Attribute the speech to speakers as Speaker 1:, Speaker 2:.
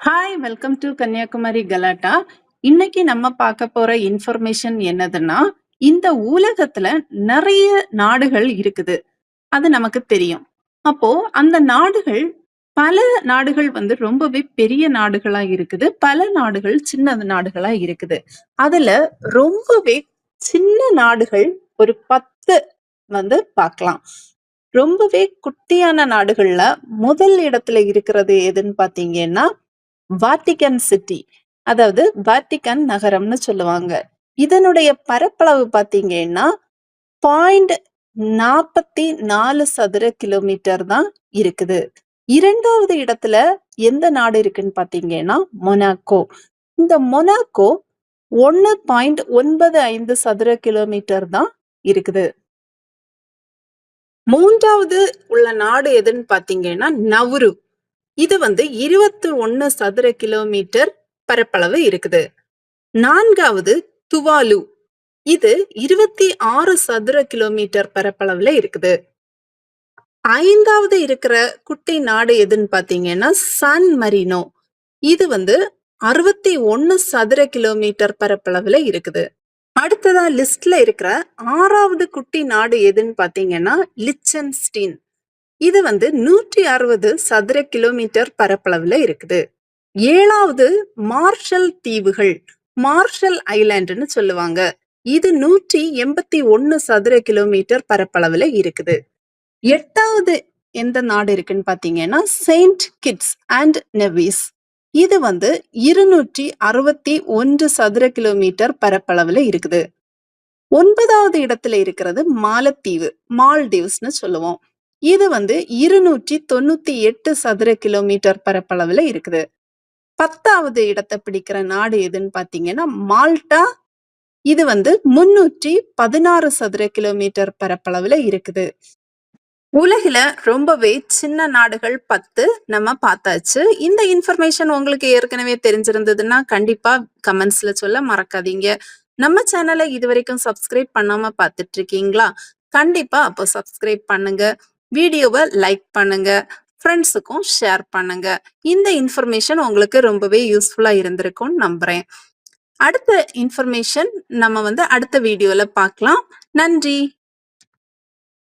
Speaker 1: Hi! Welcome to Kanyakumari கலாட்டா. இன்னைக்கு நம்ம பார்க்க போற இன்ஃபர்மேஷன் என்னதுன்னா, இந்த உலகத்துல நிறைய நாடுகள் இருக்குது. அது நமக்கு தெரியும். அப்போ அந்த நாடுகள் பல நாடுகள் வந்து ரொம்பவே பெரிய நாடுகளா இருக்குது. பல நாடுகள் சின்ன நாடுகளா இருக்குது. அதுல ரொம்பவே சின்ன நாடுகள் ஒரு 10 வந்து பார்க்கலாம். ரொம்பவே குட்டியான நாடுகள்ல முதல் இடத்துல இருக்கிறது எதுன்னு பாத்தீங்கன்னா வாட்டிகன் சிட்டி. அதாவது வாட்டிகன் நகரம்னு சொல்லுவாங்க. இதனுடைய பரப்பளவு பார்த்தீங்கன்னா, 0.44 சதுர கிலோமீட்டர் தான் இருக்குது. இரண்டாவது இடத்துல எந்த நாடு இருக்குன்னு பார்த்தீங்கன்னா, மொனாக்கோ. இந்த மொனாக்கோ 1.95 சதுர கிலோமீட்டர் தான் இருக்குது. மூன்றாவது உள்ள நாடு எதுன்னு பார்த்தீங்கன்னா, நவ்ரு. இது வந்து 21 சதுர கிலோமீட்டர் பரப்பளவு இருக்குது. நான்காவது துவாலு. இது 26 சதுர கிலோமீட்டர் பரப்பளவுல இருக்குது. ஐந்தாவது இருக்கிற குட்டி நாடு எதுன்னு பார்த்தீங்கன்னா, சான் மரினோ. இது வந்து 61 சதுர கிலோமீட்டர் பரப்பளவுல இருக்குது. அடுத்ததா லிஸ்ட்ல இருக்கிற ஆறாவது குட்டி நாடு எதுன்னு பார்த்தீங்கன்னா, லிச்சன்ஸ்டீன். இது வந்து 160 சதுர கிலோமீட்டர் பரப்பளவுல இருக்குது. ஏழாவது மார்ஷல் தீவுகள். மார்ஷல் ஐலாண்டுன்னு சொல்லுவாங்க. இது 181 சதுர கிலோமீட்டர் பரப்பளவுல இருக்குது. எட்டாவது எந்த நாடு இருக்குன்னு பார்த்தீங்கன்னா, செயின்ட் கிட்ஸ் அண்ட் நெவிஸ். இது வந்து 261 சதுர கிலோமீட்டர் பரப்பளவுல இருக்குது. ஒன்பதாவது இடத்துல இருக்கிறது மாலத்தீவு. மால்டீவ்ஸ்னு சொல்லுவோம். இது வந்து 298 சதுர கிலோமீட்டர் பரப்பளவுல இருக்குது. 10வது இடத்த பிடிக்கிற நாடு எதுன்னு பாத்தீங்கன்னா மால்டா. இது வந்து 316 சதுர கிலோமீட்டர் பரப்பளவுல இருக்குது. உலகில ரொம்பவே சின்ன நாடுகள் 10 நம்ம பார்த்தாச்சு. இந்த இன்ஃபர்மேஷன் உங்களுக்கு ஏற்கனவே தெரிஞ்சிருந்ததுன்னா, கண்டிப்பா கமெண்ட்ஸ்ல சொல்ல மறக்காதீங்க. நம்ம சேனல இதுவரைக்கும் சப்ஸ்கிரைப் பண்ணாம பார்த்துட்டு இருக்கீங்களா? கண்டிப்பா அப்போ சப்ஸ்கிரைப் பண்ணுங்க. வீடியோவை லைக் பண்ணுங்க. ஃப்ரெண்ட்ஸுக்கும் ஷேர் பண்ணுங்க. இந்த இன்ஃபர்மேஷன் உங்களுக்கு ரொம்பவே யூஸ்ஃபுல்லாக இருந்திருக்கும்னு நம்புறேன். அடுத்த இன்ஃபர்மேஷன் நம்ம வந்து அடுத்த வீடியோவில் பார்க்கலாம். நன்றி.